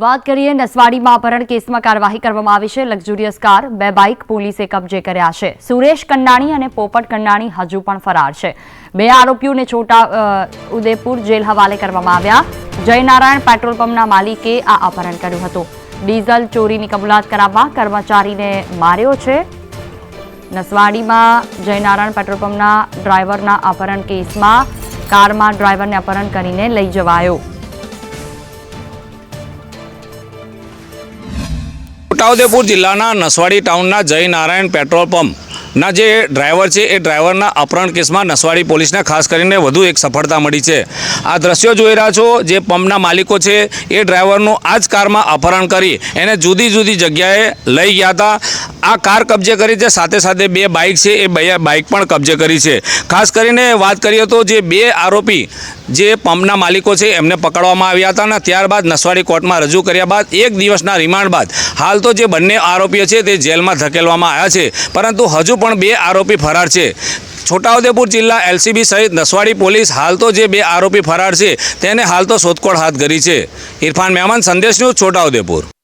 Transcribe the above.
વાત કરીએ નસવાડીમાં અપહરણ કેસમાં કાર્યવાહી કરવામાં આવી છે. લક્ઝુરિયસ કાર, બે બાઇક પોલીસે કબજે કર્યા છે. સુરેશ કંડાણી અને પોપટ કંડાણી હજુ પણ ફરાર છે. બે આરોપીઓને છોટા ઉદેપુર જેલ હવાલે કરવામાં આવ્યા. જયનારાયણ પેટ્રોલ પંપના માલિકે આ અપહરણ કર્યું હતું. ડીઝલ ચોરીની કબૂલાત કરાવવા કર્મચારીને માર્યો છે. નસવાડીમાં જયનારાયણ પેટ્રોલ પંપના ડ્રાઈવરના અપહરણ કેસમાં કારમાં ડ્રાઈવરને અપહરણ કરીને લઈ જવાયો. છોટાઉદેપુર જિલ્લાના નસવાડી ટાઉનના જય નારાયણ પેટ્રોલ પંપના જે ડ્રાઈવર છે, એ ડ્રાઈવરના અપહરણ કેસમાં નસવાડી પોલીસને ખાસ કરીને વધુ એક સફળતા મળી છે. આ દ્રશ્યો જોઈ રહ્યા છો, જે પંપના માલિકો છે, એ ડ્રાઈવરનું આ જ કારમાં અપહરણ કરી એને જુદી જુદી જગ્યાએ લઈ ગયા હતા. આ કાર કબજે કરી છે, સાથે સાથે બે બાઇક છે, એ બે બાઇક પણ કબજે કરી છે. ખાસ કરીને વાત કરીએ તો જે બે આરોપી, જે પંપના માલિકો છે, એમને પકડવામાં આવ્યા હતા અને ત્યારબાદ નસવાડી કોર્ટમાં રજૂ કર્યા બાદ એક દિવસના રિમાન્ડ બાદ હાલ તો જે બંને આરોપીઓ છે, તે જેલમાં ધકેલવામાં આવ્યા છે. પરંતુ હજુ પણ બે આરોપી ફરાર છે. છોટાઉદેપુર જિલ્લા એલસીબી સહિત નસવાડી પોલીસ હાલ તો જે બે આરોપી ફરાર છે, તેને હાલ તો શોધખોળ હાથ ધરી છે. ઇરફાન મહેમાન, સંદેશ ન્યૂઝ, છોટાઉદેપુર.